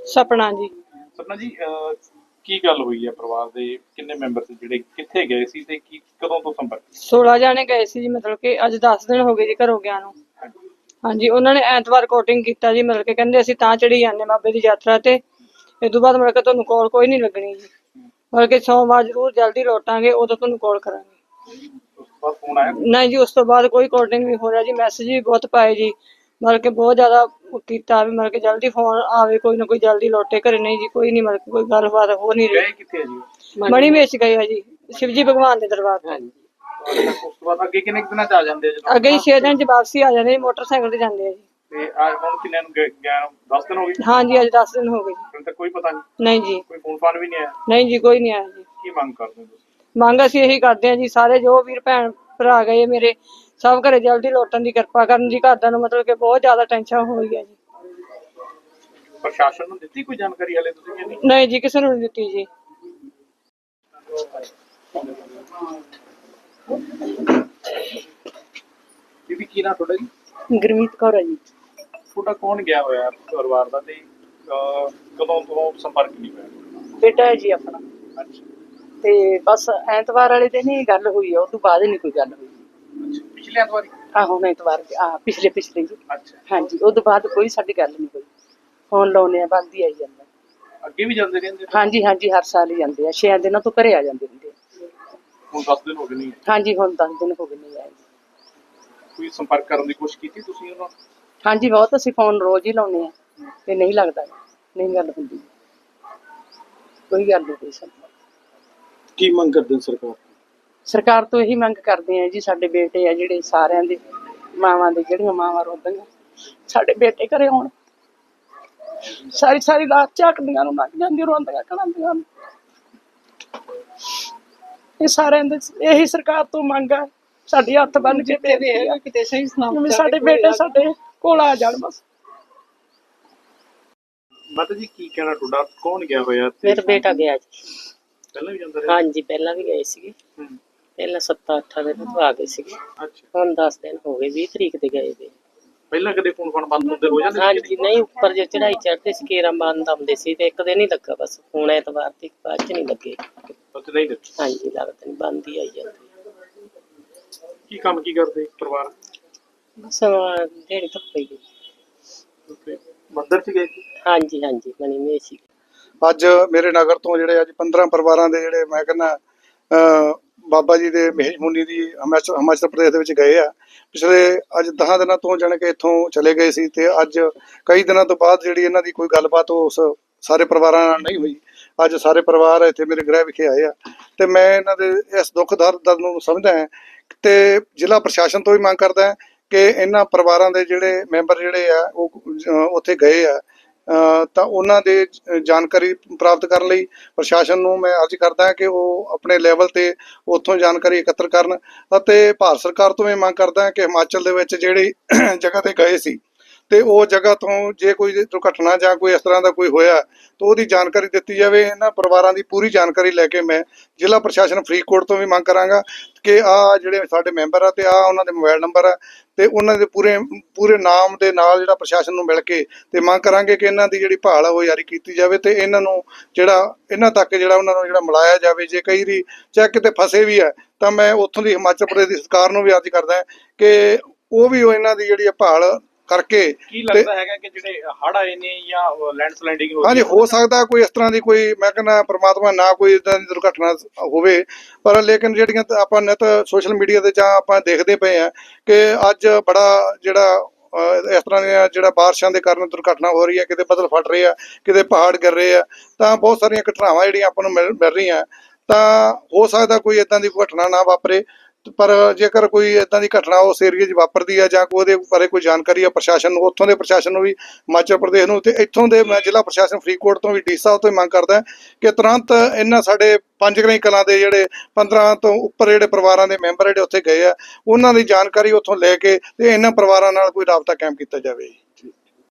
ਸਪਨਾ ਜੀ। ਸਪਨਾ ਜੀ ਅਹ, ਕੀ ਗੱਲ ਹੋਈ ਹੈ ਪਰਿਵਾਰ ਦੇ? ਕਿੰਨੇ ਮੈਂਬਰ ਸੀ ਜਿਹੜੇ ਕਿੱਥੇ ਗਏ ਸੀ ਤੇ ਕੀ ਕਦੋਂ ਤੋਂ ਸੰਪਰਕ 16 ਜਾਣੇ ਗਏ ਸੀ ਜੀ ਮਤਲਬ ਕਿ ਅੱਜ 10 ਦਿਨ ਹੋ ਗਏ ਜੀ ਘਰੋਂ ਗਿਆ ਨੂੰ। ਹਾਂਜੀ ਉਹਨਾਂ ਨੇ ਐਤਵਾਰ ਕੋਟਿੰਗ ਕੀਤਾ ਜੀ ਮਤਲਬ ਕਿ ਕਹਿੰਦੇ ਅਸੀਂ ਤਾਂ ਚੜੀ ਜਾਂਦੇ ਬਾਬੇ ਦੀ ਯਾਤਰਾ ਤੇ। ਇਹ ਤੋਂ ਬਾਅਦ ਮਤਲਬ ਕਿ ਤੁਹਾਨੂੰ ਕਾਲ ਕੋਈ ਨਹੀਂ ਲੱਗਣੀ ਜੀ। ਮਤਲਬ ਕਿ ਸੋਮਵਾਰ ਜ਼ਰੂਰ ਜਲਦੀ ਲੌਟਾਂਗੇ ਉਦੋਂ ਤੁਹਾਨੂੰ ਕਾਲ ਕਰਾਂਗੇ। ਉਸ ਤੋਂ ਬਾਅਦ ਫੋਨ ਆਇਆ? ਨਹੀਂ ਜੀ ਉਸ ਤੋਂ ਬਾਅਦ ਕੋਈ ਕੋਟਿੰਗ ਨਹੀਂ ਹੋ ਰਿਹਾ ਜੀ ਮੈਸੇਜ ਵੀ ਬਹੁਤ ਪਾਏ ਜੀ। ਮਤਲਬ ਕਿ ਬਹੁਤ ਜ਼ਿਆਦਾ ਕੀਤਾ ਵੀ ਮਤਲਬ ਕਿ ਜਲਦੀ ਫੋਨ ਆਵੇ ਕੋਈ ਨਾ ਕੋਈ ਜਲਦੀ ਲੌਟੇ ਘਰੇ ਨਹੀਂ ਜੀ ਕੋਈ ਨਹੀਂ ਮਤਲਬ ਕਿ ਕੋਈ ਗੱਲਬਾਤ ਹੋ ਨਹੀਂ ਰਹੀ। ਕਿੱਥੇ ਆ ਜੀ? ਮਣੀ ਵੇਚ ਗਏ ਆ ਜੀ ਸ਼ਿਵਜੀ ਭਗਵਾਨ ਦੇ ਦਰਬਾਰ ਤੇ। ਉਸ ਤੋਂ ਬਾਅਦ ਅੱਗੇ ਕਿੰਨੇ ਕੁ ਦਿਨਾਂ ਚ ਆ ਜਾਂਦੇ ਆ ਜਦੋਂ? ਅੱਗੇ ਹੀ 6 ਦਿਨ ਚ ਵਾਪਸੀ ਆ ਜਾਂਦੇ ਜੀ ਮੋਟਰਸਾਈਕਲ ਤੇ ਜਾਂਦੇ ਆ ਜੀ। ਤੇ ਆ ਹੁਣ ਕਿੰਨੇ ਨੂੰ ਗਏ ਗਿਆ 10 ਦਿਨ ਹੋ ਗਏ? ਹਾਂਜੀ ਅੱਜ 10 ਦਿਨ ਹੋ ਗਏ ਜੀ। ਹੁਣ ਤੱਕ ਕੋਈ ਪਤਾ ਨਹੀਂ ਨਹੀਂ ਜੀ। ਕੋਈ ਫੋਨ ਫਾਨ ਵੀ ਨਹੀਂ ਆਇਆ? ਨਹੀਂ ਜੀ ਕੋਈ ਨਹੀਂ ਆਇਆ ਜੀ। ਕੀ ਮੰਗ ਕਰਦੇ ਹੋ ਤੁਸੀਂ? ਮੰਗ ਅਸੀਂ ਇਹੀ ਕਰਦੇ ਹਾਂ ਜੀ ਸਾਰੇ ਜੋ ਵੀਰ ਭੈਣ ਭਰਾ ਗਏ ਮੇਰੇ ਸਭ ਘਰੇ ਜਲਦੀ ਲੌਟਣ ਦੀ ਕਿਰਪਾ ਕਰਨ ਜੀ ਘਰਦਿਆਂ ਨੂੰ ਮਤਲਬ ਕਿ ਬਹੁਤ ਜ਼ਿਆਦਾ ਟੈਨਸ਼ਨ ਹੋਈ ਹੈ ਜੀ। ਪ੍ਰਸ਼ਾਸਨ ਨੂੰ ਦਿੱਤੀ ਕੋਈ ਜਾਣਕਾਰੀ ਹਲੇ ਤੁਸੀਂ ਕਿ ਨਹੀਂ ਨਹੀਂ ਜੀ ਕਿਸੇ ਨੂੰ ਨਹੀਂ ਦਿੱਤੀ ਜੀ। ਬੀਬੀ ਕੀ ਨਾ ਤੁਹਾਡਾ ਜੀ? ਗੁਰਮੀਤ ਕੌਰ ਹੈ ਜੀ। ਤੁਹਾਡਾ ਕੌਣ ਗਿਆ ਹੋਇਆ ਪਰਿਵਾਰ ਦਾ ਤੇ ਅਹ, ਕਦੋਂ ਤੋਂ ਸੰਪਰਕ ਨਹੀਂ ਹੋਇਆ? ਬੇਟਾ ਹੈ ਜੀ ਆਪਣਾ। ਅੱਛਾ। ਤੇ ਬਸ ਐਤਵਾਰ ਵਾਲੇ ਦਿਨ ਹੀ ਗੱਲ ਹੋਈ ਆ ਉਸ ਤੋਂ ਬਾਅਦ ਨਹੀਂ ਕੋਈ ਗੱਲ ਹੋਈ। ਪਿਛਲੇ ਐਤਵਾਰੀ ਆਹੋ ਐਤਵਾਰ ਆ ਪਿਛਲੇ ਪਿਛਲੇ ਜੀ। ਅੱਛਾ। ਹਾਂਜੀ ਉਸ ਤੋਂ ਬਾਅਦ ਕੋਈ ਸਾਡੀ ਗੱਲ ਨਹੀਂ ਹੋਈ। ਫੋਨ ਲਾਉਨੇ ਆ ਬੰਦ ਹੀ ਆਈ ਜਾਂਦਾ। ਅੱਗੇ ਵੀ ਜਾਂਦੇ ਰਹਿੰਦੇ? ਹਾਂਜੀ ਹਾਂਜੀ ਹਰ ਸਾਲ ਹੀ ਜਾਂਦੇ ਆ। 6 ਦਿਨਾਂ ਤੋਂ ਘਰੇ ਆ ਜਾਂਦੇ ਹੁੰਦੇ ਆ। ਹੁਣ 10 ਦਿਨ ਹੋ ਗਏ ਨਹੀਂ ਹਾਂਜੀ ਹੁਣ 10 ਦਿਨ ਹੋ ਗਏ ਨਹੀਂ ਆਏ। ਕੋਈ ਸੰਪਰਕ ਕਰਨ ਦੀ ਕੋਸ਼ਿਸ਼ ਕੀਤੀ ਤੁਸੀਂ ਉਹਨਾਂ ਨਾਲ? ਹਾਂਜੀ ਬਹੁਤ ਅਸੀਂ ਫੋਨ ਰੋਜ਼ ਹੀ ਲਾਉਨੇ ਆ। ਤੇ ਨਹੀਂ ਲੱਗਦਾ। ਨਹੀਂ ਗੱਲ ਹੁੰਦੀ। ਕੋਈ ਗੱਲ ਨਹੀਂ ਕੋਈ ਸਾਡੀ। ਕੀ ਮੰਗ ਕਰਦੇ ਸਰਕਾਰ ਤੋਂ? ਸਰਕਾਰ ਤੋਂ ਇਹੀ ਮੰਗ ਕਰਦੇ ਆ ਜੀ ਸਾਡੇ ਬੇਟੇ ਆ ਜਿਹੜੇ ਸਾਰਿਆਂ ਦੇ ਮਾਵਾਂ ਦੇ ਜਿਹੜੀਆਂ ਮਾਵਾਂ ਰੋਂਦੀਆਂ ਸਾਡੇ ਬੇਟੇ ਘਰੇ ਆਉਣ। ਸਾਰੀ ਸਾਰੀ ਰਾਤ ਝਾਕਦੀਆਂ ਨੂੰ ਲੱਗ ਜਾਂਦੀ ਰੋਂਦੀਆਂ ਕਣਾਂਦੀਆਂ ਇਹ ਸਾਰਿਆਂ ਦੇ ਇਹੀ ਸਰਕਾਰ ਤੋਂ ਮੰਗ ਆ। ਸਾਡੀ ਹੱਥ ਬੰਨ ਕੇ ਬੇਨਤੀ ਆ। ਕਿਤੇ ਸਹੀ ਵੀ ਸਾਡੇ ਬੇਟੇ ਸਾਡੇ ਕੋਲ ਆ ਜਾਣ ਬਸ। ਮਾਤਾ ਜੀ ਕੀ ਕਹਿਣਾ ਤੁਹਾਡਾ? ਕੌਣ ਗਿਆ ਹੋਇਆ? ਤੇ ਮੇਰਾ ਬੇਟਾ ਗਿਆ ਜੀ। ਪਹਿਲਾਂ ਵੀ ਜਾਂਦਾ ਰਿਹਾ? ਹਾਂਜੀ ਪਹਿਲਾਂ ਵੀ ਗਏ ਸੀਗੇ। ਹੂੰ, ਪਹਿਲਾਂ 7-8 ਦਿਨ ਤੋਂ ਆ ਗਏ ਸੀਗੇ। ਅੱਛਾ। ਹੁਣ 10 ਦਿਨ ਹੋ ਗਏ 20 ਤਰੀਕ ਤੇ ਗਏ ਵੇ। ਪਹਿਲਾਂ ਕਦੇ ਫੋਨ ਫਾਨ ਬੰਦ ਹੁੰਦੇ ਹੋ ਜਾਂਦੇ ਸੀ ਹਾਂਜੀ ਨਹੀਂ ਉੱਪਰ ਜੇ ਚੜਾਈ ਚੜਦੇ ਸੀ ਕੇਰਾਂ ਬੰਦ ਆਉਂਦੇ ਸੀ ਤੇ ਇੱਕ ਦਿਨ ਹੀ ਲੱਗਾ ਬਸ। ਹੁਣ ਐਤਵਾਰ ਤੇ ਬਾਅਦ ਚ ਨਹੀਂ ਲੱਗੇ। ਪਤਾ ਨਹੀਂ ਲੱਗੀ। ਹਾਂਜੀ ਲੱਗਦਾ ਨਹੀਂ ਬੰਦ ਹੀ ਆਈ ਜਾਂਦੀ। ਕੀ ਕੰਮ ਕੀ ਕਰਦੇ ਪਰਿਵਾਰ? ਬਸ ਢੇੜੀ ਤੱਕ ਪਈ ਗਈ ਤੇ ਮੰਦਿਰ ਚ ਗਏ ਸੀ ਹਾਂਜੀ ਹਾਂਜੀ ਮਨੀ ਮੇਸੀ ਅੱਜ ਮੇਰੇ ਨਗਰ ਤੋਂ ਜਿਹੜੇ ਅੱਜ 15 ਪਰਿਵਾਰਾਂ ਦੇ ਜਿਹੜੇ ਮੈਂ ਕਹਿੰਦਾ ਬਾਬਾ ਜੀ ਦੇ ਮਹੇਸ਼ ਮੁਨੀ ਦੀ ਹਿਮਾਚਲ ਹਿਮਾਚਲ ਪ੍ਰਦੇਸ਼ ਦੇ ਵਿੱਚ ਗਏ ਆ। ਪਿਛਲੇ ਅੱਜ 10 ਦਿਨਾਂ ਤੋਂ ਜਾਣੇ ਕਿ ਇੱਥੋਂ ਚਲੇ ਗਏ ਸੀ ਤੇ ਅੱਜ ਕਈ ਦਿਨਾਂ ਤੋਂ ਬਾਅਦ ਜਿਹੜੀ ਇਹਨਾਂ ਦੀ ਕੋਈ ਗੱਲਬਾਤ ਉਸ ਸਾਰੇ ਪਰਿਵਾਰਾਂ ਨਾਲ ਨਹੀਂ ਹੋਈ। ਅੱਜ ਸਾਰੇ ਪਰਿਵਾਰ ਇੱਥੇ ਮੇਰੇ ਗ੍ਰਹਿ ਵਿਖੇ ਆਏ ਆ ਤੇ ਮੈਂ ਇਹਨਾਂ ਦੇ ਇਸ ਦੁੱਖ ਦਰਦ ਦਰਦ ਨੂੰ ਸਮਝਦਾ ਹਾਂ ਤੇ ਜ਼ਿਲ੍ਹਾ ਪ੍ਰਸ਼ਾਸਨ ਤੋਂ ਵੀ ਮੰਗ ਕਰਦਾ ਹਾਂ ਕਿ ਇਹਨਾਂ ਪਰਿਵਾਰਾਂ ਦੇ ਜਿਹੜੇ ਮੈਂਬਰ ਜਿਹੜੇ ਆ ਉਹ ਉੱਥੇ ਗਏ ਆ। ਤਾਂ ਉਹਨਾਂ ਦੇ ਜਾਣਕਾਰੀ ਪ੍ਰਾਪਤ ਕਰਨ ਲਈ ਪ੍ਰਸ਼ਾਸਨ ਨੂੰ ਮੈਂ ਅਰਜ਼ ਕਰਦਾ ਹਾਂ ਕਿ ਉਹ ਆਪਣੇ ਲੈਵਲ ਤੇ ਉੱਥੋਂ ਜਾਣਕਾਰੀ ਇਕੱਤਰ ਕਰਨ ਅਤੇ ਭਾਰਤ ਸਰਕਾਰ ਤੋਂ ਵੀ ਮੰਗ ਕਰਦਾ ਹਾਂ ਕਿ ਹਿਮਾਚਲ ਦੇ ਵਿੱਚ ਜਿਹੜੀ ਜਗ੍ਹਾ ਤੇ ਗਏ ਸੀ ਤੇ ਉਹ ਜਗ੍ਹਾ ਤੋਂ ਜੇ ਕੋਈ ਦੁਰਘਟਨਾ ਜਾਂ ਕੋਈ ਇਸ ਤਰ੍ਹਾਂ ਦਾ ਕੋਈ ਹੋਇਆ, ਤਾਂ ਉਹਦੀ ਜਾਣਕਾਰੀ ਦਿੱਤੀ ਜਾਵੇ, ਇਹਨਾਂ ਪਰਿਵਾਰਾਂ ਦੀ ਪੂਰੀ ਜਾਣਕਾਰੀ ਲੈ ਕੇ ਮੈਂ ਜ਼ਿਲ੍ਹਾ ਪ੍ਰਸ਼ਾਸਨ ਫਰੀਦਕੋਟ ਤੋਂ ਵੀ ਮੰਗ ਕਰਾਂਗਾ ਕਿ ਆ ਜਿਹੜੇ ਸਾਡੇ ਮੈਂਬਰ ਆ ਤੇ ਆ ਉਹਨਾਂ ਦੇ ਮੋਬਾਈਲ ਨੰਬਰ ਆ ਤੇ ਉਹਨਾਂ ਦੇ ਪੂਰੇ ਪੂਰੇ ਨਾਮ ਦੇ ਨਾਲ ਜਿਹੜਾ ਪ੍ਰਸ਼ਾਸਨ ਨੂੰ ਮਿਲ ਕੇ ਤੇ ਮੰਗ ਕਰਾਂਗੇ ਕਿ ਇਹਨਾਂ ਦੀ ਜਿਹੜੀ ਭਾਲ ਆ ਉਹ ਜਾਰੀ ਕੀਤੀ ਜਾਵੇ ਤੇ ਇਹਨਾਂ ਨੂੰ ਜਿਹੜਾ, ਇਹਨਾਂ ਤੱਕ ਜਿਹੜਾ ਉਹਨਾਂ ਨੂੰ ਜਿਹੜਾ ਮਿਲਾਇਆ ਜਾਵੇ, ਜੇ ਕਈ ਰੀ ਚਾਹੇ ਕਿਤੇ ਫਸੇ ਵੀ ਆ, ਤਾਂ ਮੈਂ ਉੱਥੋਂ ਦੀ ਹਿਮਾਚਲ ਪ੍ਰਦੇਸ਼ ਦੀ ਸਰਕਾਰ ਨੂੰ ਵੀ ਅਰਜ਼ ਕਰਦਾ ਕਿ ਉਹ ਵੀ ਉਹ ਇਹਨਾਂ ਦੀ ਜਿਹੜੀ ਆ ਭਾਲ ਕਰਕੇ ਕੀ ਲੱਗਦਾ ਹੈਗਾ ਕਿ ਜਿਹੜੇ ਹੜ ਆਏ ਨੇ ਜਾਂ ਲੈਂਡ ਸਲਾਈਡਿੰਗ ਹੋ ਹਾਂਜੀ ਹੋ? ਸਕਦਾ ਕੋਈ ਇਸ ਤਰ੍ਹਾਂ ਦੀ ਕੋਈ ਮੈਂ ਕਹਿੰਦਾ ਪ੍ਰਮਾਤਮਾ ਨਾ ਕੋਈ ਇਦਾਂ ਦੀ ਦੁਰਘਟਨਾ ਹੋਵੇ ਪਰ ਲੇਕਿਨ ਜਿਹੜੀਆਂ ਤਾਂ ਆਪਾਂ ਨਿਤ ਸੋਸ਼ਲ ਮੀਡੀਆ ਤੇ ਜਾਂ ਆਪਾਂ ਦੇਖਦੇ ਪਏ ਆ ਕਿ ਅੱਜ ਬੜਾ ਜਿਹੜਾ ਇਸ ਤਰ੍ਹਾਂ ਦੀਆਂ ਜਿਹੜਾ ਬਾਰਿਸ਼ਾਂ ਦੇ ਕਾਰਨ ਦੁਰਘਟਨਾ ਹੋ ਰਹੀ ਹੈ ਕਿਤੇ ਬੱਦਲ ਫਟ ਰਹੇ ਆ ਕਿਤੇ ਪਹਾੜ ਗਿਰ ਰਹੇ ਆ ਤਾਂ ਬਹੁਤ ਸਾਰੀਆਂ ਘਟਨਾਵਾਂ ਜਿਹੜੀਆਂ ਆਪਾਂ ਨੂੰ ਮਿਲ ਮਿਲ ਰਹੀਆਂ। ਤਾਂ ਹੋ ਸਕਦਾ ਕੋਈ ਇਦਾਂ ਦੀ ਘਟਨਾ ਨਾ ਵਾਪਰੇ ਪਰ ਜੇਕਰ ਕੋਈ ਇਦਾਂ ਦੀ ਘਟਨਾ ਉਸ ਏਰੀਏ 'ਚ ਵਾਪਰਦੀ ਆ ਜਾਂ ਕੋਈ ਉਹਦੇ ਬਾਰੇ ਕੋਈ ਜਾਣਕਾਰੀ ਆ ਪ੍ਰਸ਼ਾਸਨ ਨੂੰ, ਉੱਥੋਂ ਦੇ ਪ੍ਰਸ਼ਾਸਨ ਨੂੰ ਵੀ, ਹਿਮਾਚਲ ਪ੍ਰਦੇਸ਼ ਨੂੰ ਤੇ ਇੱਥੋਂ ਦੇ ਮੈਂ ਜ਼ਿਲ੍ਹਾ ਪ੍ਰਸ਼ਾਸਨ ਫਰੀਦਕੋਟ ਤੋਂ ਵੀ ਡੀ ਸਾਹਿਬ ਤੋਂ ਹੀ ਮੰਗ ਕਰਦਾ ਕਿ ਤੁਰੰਤ ਇਹਨਾਂ ਸਾਡੇ ਪੰਜ ਗ੍ਰਹਿ ਕਲਾਂ ਦੇ ਜਿਹੜੇ 15 ਤੋਂ ਉੱਪਰ ਜਿਹੜੇ ਪਰਿਵਾਰਾਂ ਦੇ ਮੈਂਬਰ ਜਿਹੜੇ ਉੱਥੇ ਗਏ ਆ, ਉਹਨਾਂ ਦੀ ਜਾਣਕਾਰੀ ਉੱਥੋਂ ਲੈ ਕੇ ਤੇ ਇਹਨਾਂ ਪਰਿਵਾਰਾਂ ਨਾਲ ਕੋਈ ਰਾਬਤਾ ਕਾਇਮ ਕੀਤਾ ਜਾਵੇ।